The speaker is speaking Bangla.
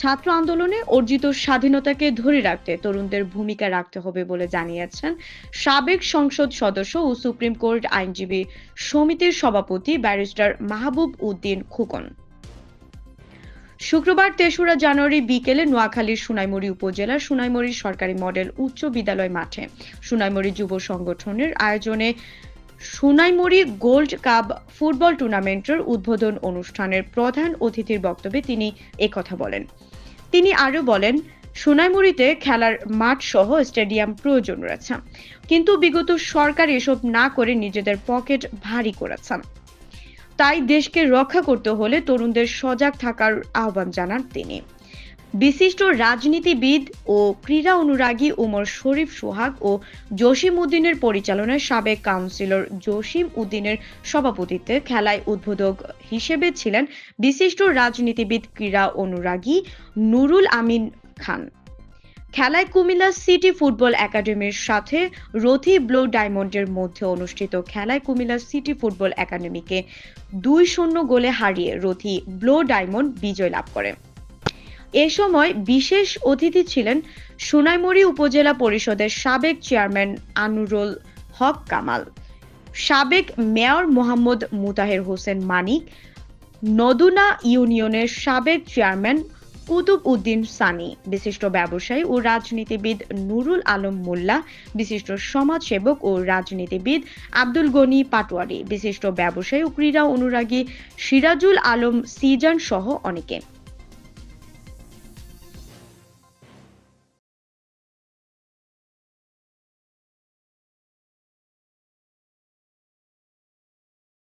ছাত্র আন্দোলনে অর্জিত স্বাধীনতাকে ধরে রাখতে তরুণদের ভূমিকা রাখতে হবে বলে জানিয়েছেন সাবেক সংসদ সদস্য ও সুপ্রিম কোর্ট আইনজীবী সমিতির সভাপতি ব্যারিস্টার মাহবুব উদ্দিন খুকন। শুক্রবার তেসরা জানুয়ারি বিকেলে নোয়াখালীর সুনাইমুড়ি উপজেলার সুনাইমুড়ি সরকারি মডেল উচ্চ বিদ্যালয় মাঠে সুনাইমুড়ি যুব সংগঠনের আয়োজনে সুনাইমুড়ি গোল্ড কাপ ফুটবল টুর্নামেন্টের উদ্বোধন অনুষ্ঠানের প্রধান অতিথির বক্তব্যে তিনি একথা বলেন। তিনি আরও বলেন, সোনাইমুড়িতে খেলার মাঠ সহ স্টেডিয়াম প্রয়োজন রয়েছে, কিন্তু বিগত সরকার এসব না করে নিজেদের পকেট ভারী করেছে। তাই দেশকে রক্ষা করতে হলে তরুণদের সজাগ থাকার আহ্বান জানান তিনি। বিশিষ্ট রাজনীতিবিদ ও ক্রীড়া অনুরাগী উমর শরীফ সোহাগ ও জসিম উদ্দিনের পরিচালনায় সাবেক কাউন্সিলর জসিম উদ্দিনের সভাপতিত্বে খেলায় উদ্বোধক হিসেবে ছিলেন বিশিষ্ট রাজনীতিবিদ, ক্রীড়া অনুরাগী নুরুল আমিন খান। খেলায় কুমিল্লা সিটি ফুটবল একাডেমির সাথে রথি ব্লো ডায়মন্ডের মধ্যে অনুষ্ঠিত খেলায় কুমিল্লা সিটি ফুটবল একাডেমিকে দুই শূন্য গোলে হারিয়ে রথি ব্লো ডায়মন্ড বিজয় লাভ করে। এ সময় বিশেষ অতিথি ছিলেন সোনাইমুড়ি উপজেলা পরিষদের সাবেক চেয়ারম্যান আনুরুল হক কামাল, সাবেক মেয়র মোহাম্মদ মুতাহের হোসেন মানিক, নদুনা ইউনিয়নের সাবেক চেয়ারম্যান কুতুব উদ্দিন সানি, বিশিষ্ট ব্যবসায়ী ও রাজনীতিবিদ নুরুল আলম মোল্লা, বিশিষ্ট সমাজসেবক ও রাজনীতিবিদ আব্দুল গনি পাটোয়ারি, বিশিষ্ট ব্যবসায়ী ও ক্রীড়া অনুরাগী সিরাজুল আলম সিজান সহ অনেকে।